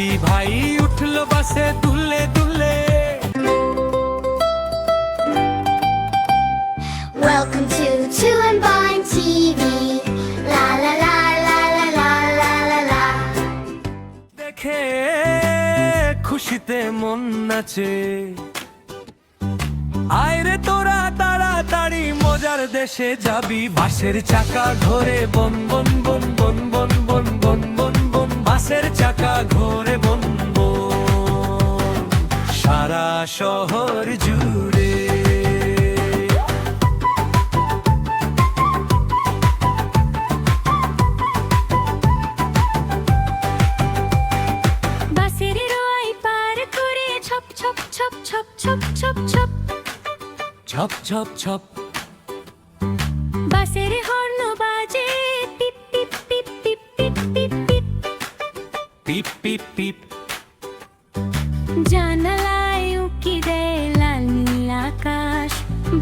হাতি ভাই উঠল বাসে দুলে দুলে Welcome to Two and Vine TV. La la la la la la la la la. দেখে খুশিতে মন নাচে আয়রে তোরা তাড়াতাড়ি মজার দেশে যাবি বাসের চাকা ঘোরে বন বন বন বন বন বন বন বন শহর জুড়ে। বাসের রোয়াই পার করে ছপ ছপ ছপ ছপ ছপ ছপ ছপ। ছপ ছপ ছপ। বাসের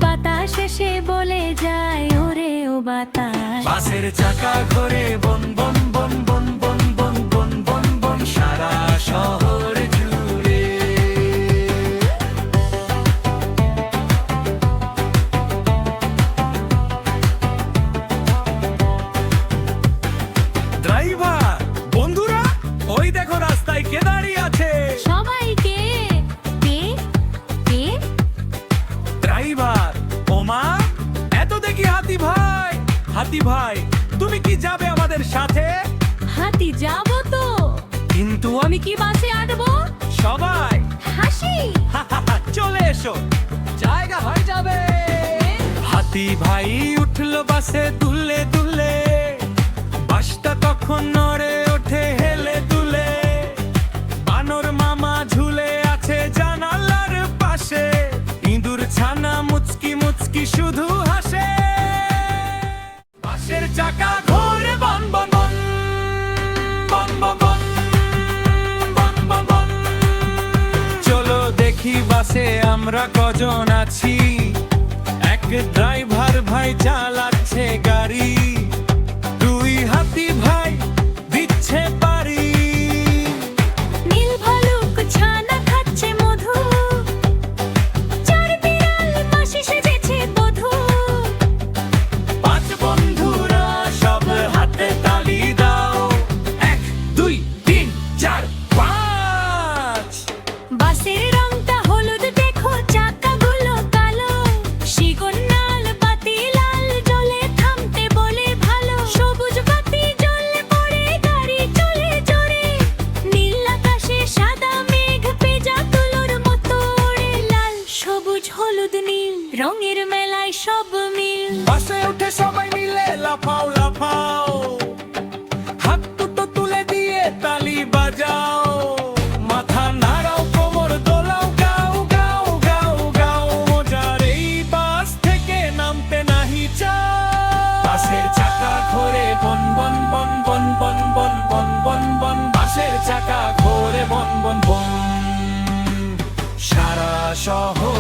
বাতাস এসে বলে যায়, ওরে ও বাতাস। বাসের চাকা ঘোরে বন বন বন বন বন বন বন বন বন, সারা শহর জুড়ে। ড্রাইভার, বন্ধুরা, ওই দেখো রাস্তায় কে দাঁড়িয়ে হাতি ভাই তুমি কি যাবে আমাদের সাথে? হাতি যাব তো। কিন্তু আমি কি বাসে আটবো? সবাই। হাসি। চলে এসো। জায়গা হয়ে যাবে। হাতি ভাই উঠল বাসে দুলে দুলে। বাসটা তখন নড়ে ওঠে হেলে দুলে। বানর মামা ঝুলে আছে জানালার পাশে। ইঁদুর ছানা মুচকি মুচকি শুধু বাসে আমরা কজন আছি? এক ড্রাইভার ভাই চালাচ্ছে হলুদ নীল রঙের মেলায় সব মিল। বাসে উঠে সবাই মিলে লাফাও লাফাও। হাত দুটো তুলে দিয়ে তালি বাজাও। গাও গাও গাও গাও। এই বাস থেকে নামতে নাহি বাসের চাকা ঘোরে বন বন বন বন বন বন বন বন বন। বাসের চাকা ঘোরে বন বন বন। সারা শহর